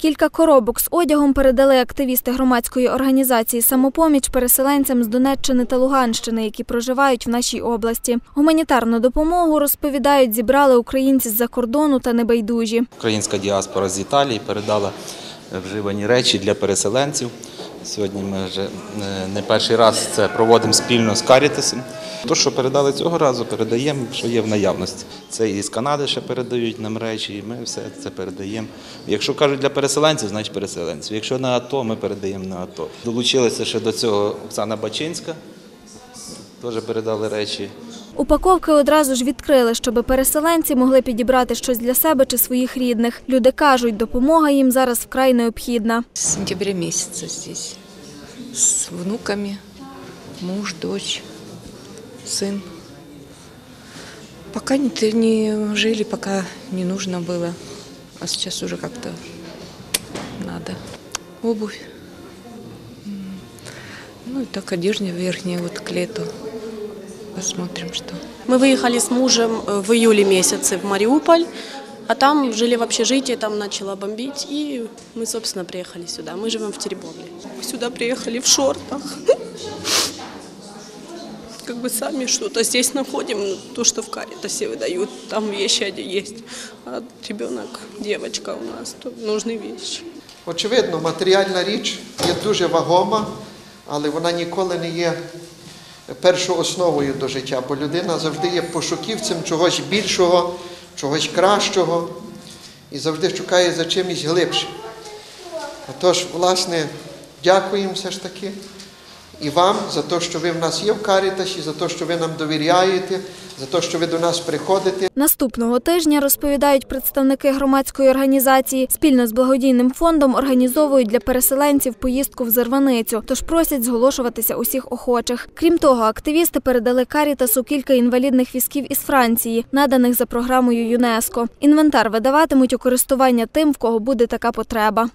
Кілька коробок з одягом передали активісти громадської організації Самопоміч переселенцям з Донеччини та Луганщини, які проживають в нашій області. Гуманітарну допомогу розповідають, зібрали українці з-за кордону та небайдужі. Українська діаспора з Італії передала вживані речі для переселенців. Сьогодні ми вже е, не перший раз це проводимо спільно з Карітасом. То, що передали цього разу, передаємо, що є в наявності. Це і з Канади ще передають нам речі, і ми все це передаємо. Якщо кажуть для переселенців, значить переселенців. Якщо на АТО, ми передаємо на АТО. Долучилася ще до цього Оксана Бачинська, теж передали речі. Упаковки одразу ж відкрили, щоб переселенці могли підібрати щось для себе чи своїх рідних. Люди кажуть, допомога їм зараз вкрай необхідна. С сентября месяца здесь. С внуками. Муж, дочь, сын. Пока не, жили, пока не нужно было. А сейчас уже как-то надо. Обувь. Ну и так одежда верхняя вот к лету Посмотрим, что. Мы выехали с мужем э, в июле месяце в Мариуполь, а там жили в общежитии, там начало бомбить, и мы, собственно, приехали сюда. Мы живем в Теребовле. Сюда приехали в шортах. Как бы сами что-то здесь находим, ну, то, что в Каритасе выдают, там вещи одни есть. А ребенок, девочка у нас, то нужны вещи. Очевидно, матеріальна річ є дуже вагома, але вона ніколи не є першою основою до життя, бо людина завжди є пошуківцем чогось більшого, чогось кращого і завжди шукає за чимось глибшим. Отож, власне, дякуємо все ж таки і вам за те, що ви в нас є в Карітасі, за те, що ви нам довіряєте, за те, що ви до нас приходите. Наступного тижня, розповідають представники громадської організації, спільно з благодійним фондом організовують для переселенців поїздку в Зарваницю, тож просять зголошуватися усіх охочих. Крім того, активісти передали Карітасу кілька інвалідних візків із Франції, наданих за програмою ЮНЕСКО. Інвентар видаватимуть у користування тим, в кого буде така потреба.